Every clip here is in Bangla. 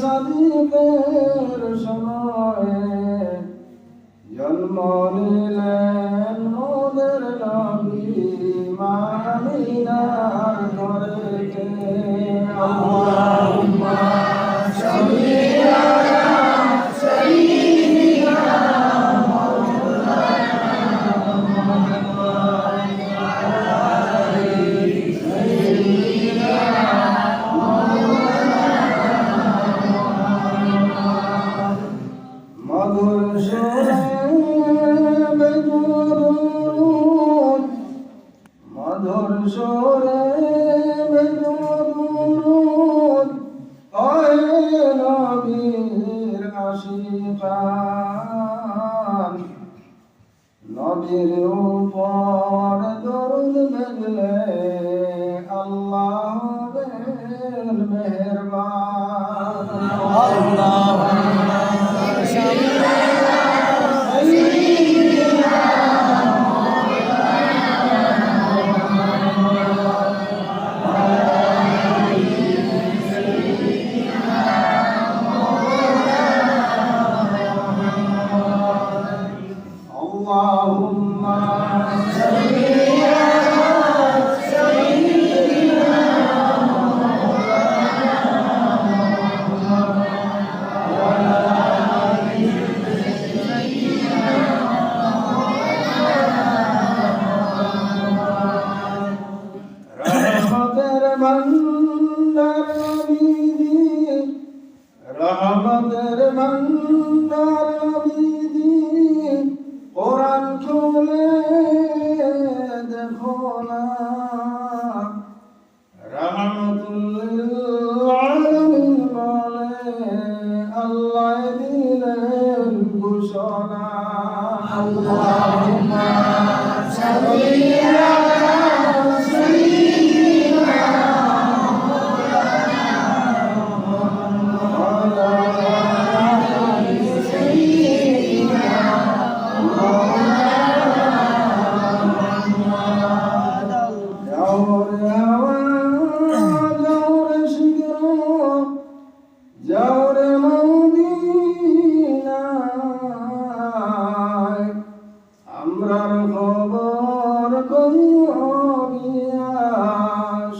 সাদিকের সময়ে জন্ম নিলেন মোদের নবী মামিনার ঘরেতে আল্লাহুম্মা সাল্লি মধুর সুরে বেজুরুন ওই নবীর আশিকান নবীর উপর দরুদ বেজলে আল্লাহ মেহরবান আল্লাহ اللهم صل কমিয়া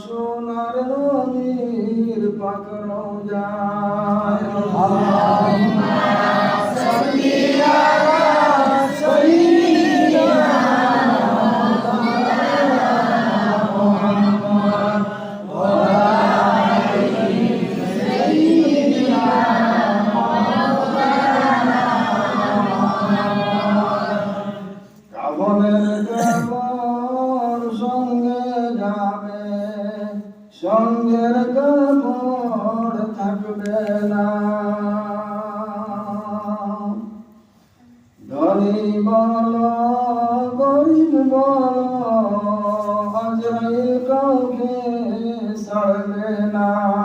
সোনার নদীর পাকর যায়। সঙ্গের কাপড় থাকবে না। ধনী বল গরিব বল আজরাইল কাউকে ছাড়বে না।